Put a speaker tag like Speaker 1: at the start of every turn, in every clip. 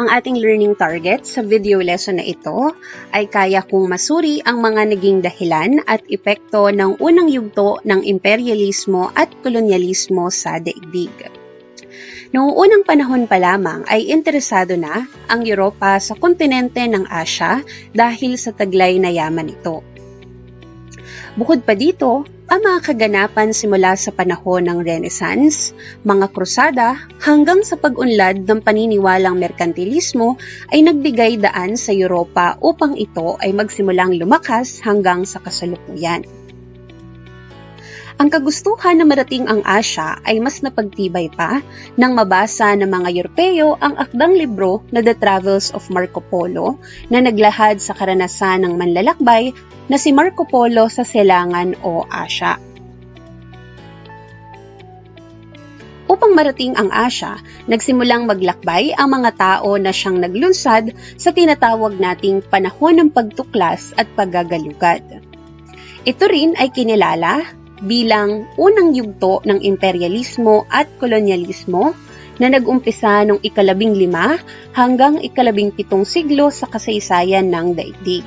Speaker 1: ating learning target sa video lesson na ito ay kaya kong masuri ang mga naging dahilan at epekto ng unang yugto ng imperialismo at kolonyalismo sa daigdig. Noong unang panahon pa lamang ay interesado na ang Europa sa kontinente ng Asya dahil sa taglay na yaman nito. Bukod pa dito, ang mga kaganapan simula sa panahon ng Renaissance, mga krusada hanggang sa pag-unlad ng paniniwalang merkantilismo ay nagbigay daan sa Europa upang ito ay magsimulang lumakas hanggang sa kasalukuyan. Ang kagustuhan na marating ang Asya ay mas napagtibay pa nang mabasa ng mga Europeo ang akdang libro na The Travels of Marco Polo na naglahad sa karanasan ng manlalakbay na si Marco Polo sa Silangan o Asya. Upang marating ang Asya, nagsimulang maglakbay ang mga tao na siyang naglunsad sa tinatawag nating panahon ng pagtuklas at paggagalugad. Ito rin ay kinilala bilang unang yugto ng imperialismo at kolonyalismo na nag-umpisa noong ikalabing lima hanggang ikalabing pitong siglo sa kasaysayan ng daigdig.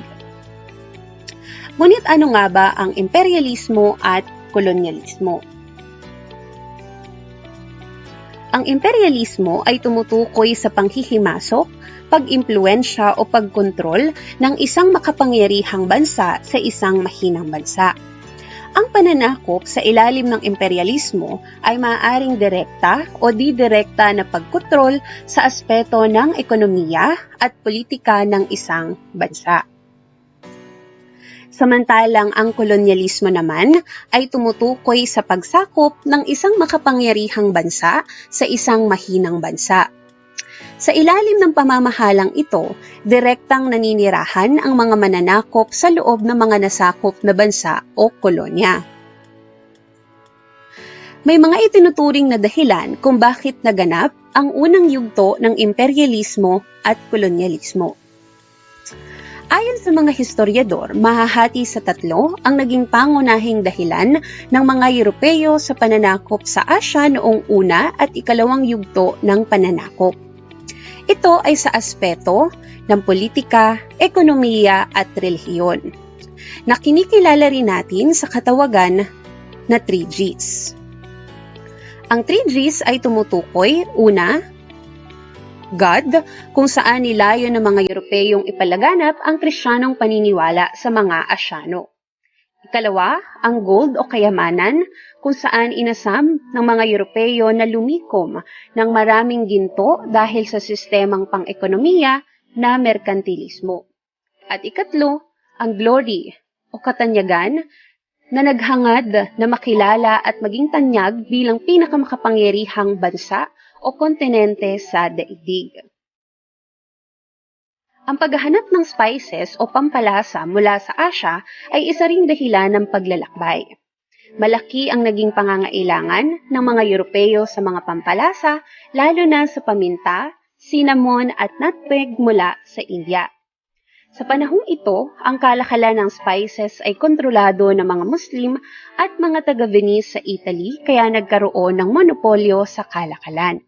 Speaker 1: Ngunit ano nga ba ang imperialismo at kolonyalismo? Ang imperialismo ay tumutukoy sa panghihimasok, pag-impluensya o pagkontrol ng isang makapangyarihang bansa sa isang mahinang bansa. Ang pananakop sa ilalim ng imperialismo ay maaaring direkta o didirekta na pagkontrol sa aspeto ng ekonomiya at politika ng isang bansa. Samantalang ang kolonyalismo naman ay tumutukoy sa pagsakop ng isang makapangyarihang bansa sa isang mahinang bansa. Sa ilalim ng pamamahalang ito, direktang naninirahan ang mga mananakop sa loob ng mga nasakop na bansa o kolonya. May mga itinuturing na dahilan kung bakit naganap ang unang yugto ng imperialismo at kolonyalismo. Ayon sa mga historiador, mahahati sa tatlo ang naging pangunahing dahilan ng mga Europeo sa pananakop sa Asya noong una at ikalawang yugto ng pananakop. Ito ay sa aspeto ng politika, ekonomiya at relihiyon na kinikilala rin natin sa katawagan na 3Gs. Ang 3Gs ay tumutukoy, una, God, kung saan nilayo ng mga Europeyong ipalaganap ang Krisyanong paniniwala sa mga Asyano. Ikalawa, ang gold o kayamanan, kung saan inasam ng mga Europeyo na lumikom ng maraming ginto dahil sa sistemang pang-ekonomiya na merkantilismo. At ikatlo, ang glory o katanyagan na naghangad na makilala at maging tanyag bilang pinakamakapangyarihang bansa o kontinente sa daigdig. Ang paghahanap ng spices o pampalasa mula sa Asya ay isa ring dahilan ng paglalakbay. Malaki ang naging pangangailangan ng mga Europeo sa mga pampalasa, lalo na sa paminta, cinnamon at nutmeg mula sa India. Sa panahong ito, ang kalakalan ng spices ay kontrolado ng mga Muslim at mga taga-Venice sa Italy kaya nagkaroon ng monopolyo sa kalakalan.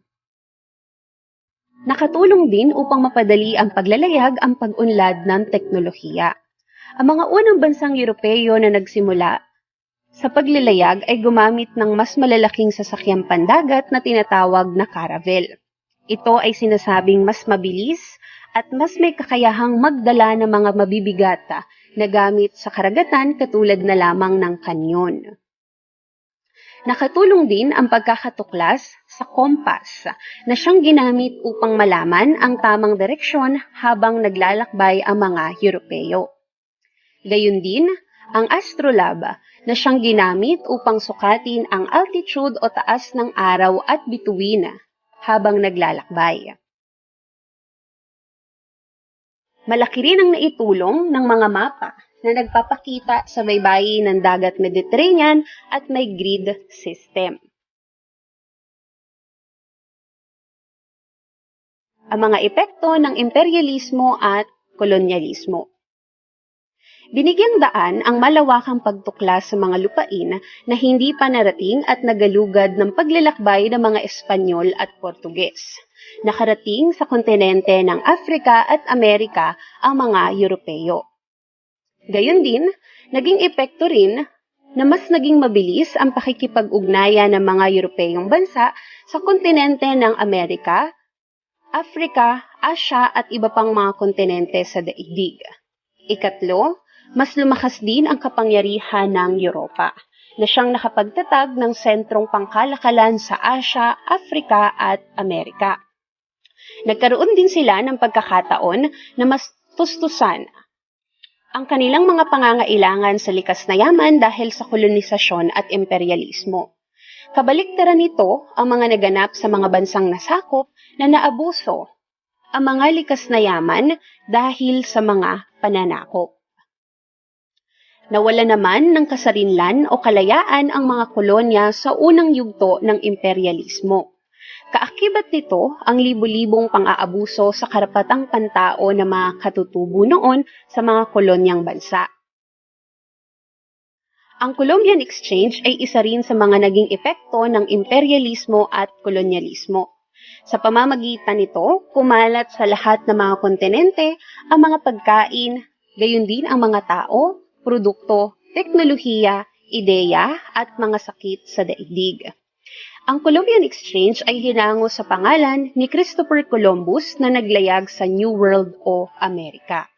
Speaker 1: Nakatulong din upang mapadali ang paglalayag ang pag-unlad ng teknolohiya. Ang mga unang bansang Europeo na nagsimula sa paglalayag ay gumamit ng mas malalaking sasakyang pandagat na tinatawag na caravel. Ito ay sinasabing mas mabilis at mas may kakayahang magdala ng mga mabibigata na gamit sa karagatan katulad na lamang ng kanyon. Nakatulong din ang pagkakatuklas sa kompas na siyang ginamit upang malaman ang tamang direksyon habang naglalakbay ang mga Europeo. Gayun din, ang astrolabe na siyang ginamit upang sukatin ang altitude o taas ng araw at bituin habang naglalakbay. Malaki rin ang naitulong ng mga mapa na nagpapakita sa baybayin ng dagat Mediterranean at may grid system. Ang mga epekto ng imperialismo at kolonyalismo. Binigyang daan ang malawakang pagtuklas sa mga lupain na hindi pa narating at nagalugad ng paglalakbay ng mga Espanyol at Portuges. Nakarating sa kontinente ng Afrika at Amerika ang mga Europeo. Gayon din, naging epekto rin na mas naging mabilis ang pakikipag-ugnayan ng mga Europeyong bansa sa kontinente ng Amerika, Afrika, Asya at iba pang mga kontinente sa daigdig. Ikatlo, mas lumakas din ang kapangyarihan ng Europa na siyang nakapagtatag ng sentrong pangkalakalan sa Asya, Afrika at Amerika. Nagkaroon din sila ng pagkakataon na mas tustusan ang kanilang mga pangangailangan sa likas na yaman dahil sa kolonisasyon at imperialismo. Kabaliktaran nito ang mga naganap sa mga bansang nasakop na naabuso ang mga likas na yaman dahil sa mga pananakop. Nawala naman ng kasarinlan o kalayaan ang mga kolonya sa unang yugto ng imperialismo. Kaakibat nito ang libu-libong pang-aabuso sa karapatang pantao ng mga katutubo noon sa mga kolonyang bansa. Ang Columbian Exchange ay isa rin sa mga naging epekto ng imperialismo at kolonyalismo. Sa pamamagitan nito, kumalat sa lahat ng mga kontinente ang mga pagkain, gayon din ang mga tao, produkto, teknolohiya, ideya at mga sakit sa daigdig. Ang Columbian Exchange ay hinango sa pangalan ni Christopher Columbus na naglayag sa New World o Amerika.